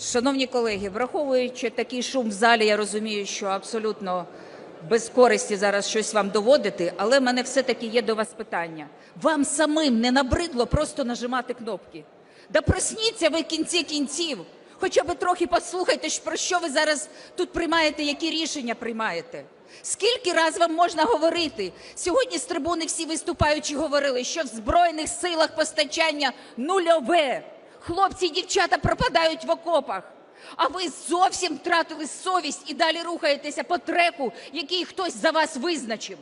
Шановні колеги, враховуючи такий шум в залі, я розумію, що абсолютно без користі зараз щось вам доводити, але в мене все-таки є до вас питання. Вам самим не набридло просто нажимати кнопки? Да просніться ви в кінці кінців. Хоча б трохи послухайте, про що ви зараз тут приймаєте, які рішення приймаєте. Скільки раз вам можна говорити? Сьогодні з трибуни всі виступаючі говорили, що в Збройних силах постачання нульове. Хлопці і дівчата пропадають в окопах. А ви зовсім втратили совість і далі рухаєтеся по треку, який хтось за вас визначив.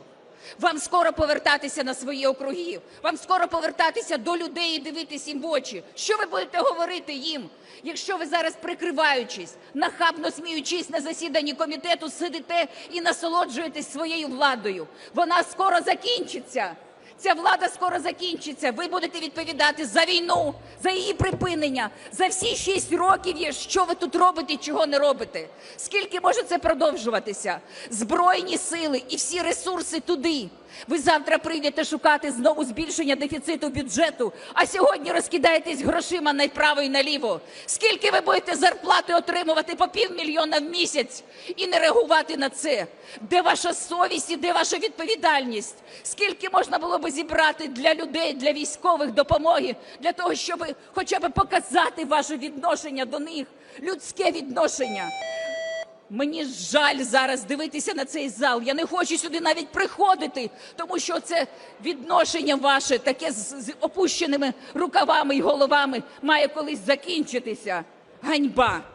Вам скоро повертатися на свої округи. Вам скоро повертатися до людей і дивитись їм в очі. Що ви будете говорити їм, якщо ви зараз прикриваючись, нахабно сміючись на засіданні комітету, сидите і насолоджуєтесь своєю владою? Вона скоро закінчиться. Ця влада скоро закінчиться. Ви будете відповідати за війну, за її припинення, за всі шість років, є, що ви тут робите і чого не робите. Скільки може це продовжуватися? Збройні сили і всі ресурси туди. Ви завтра прийдете шукати знову збільшення дефіциту бюджету, а сьогодні розкидаєтесь грошима направо і наліво. Скільки ви будете зарплати отримувати по півмільйона в місяць і не реагувати на це? Де ваша совість і де ваша відповідальність? Скільки можна було би зібрати для людей, для військових допомоги, для того, щоб хоча б показати ваше відношення до них, людське відношення? Мені жаль зараз дивитися на цей зал. Я не хочу сюди навіть приходити, тому що це відношення ваше, таке з, опущеними рукавами і головами, має колись закінчитися. Ганьба!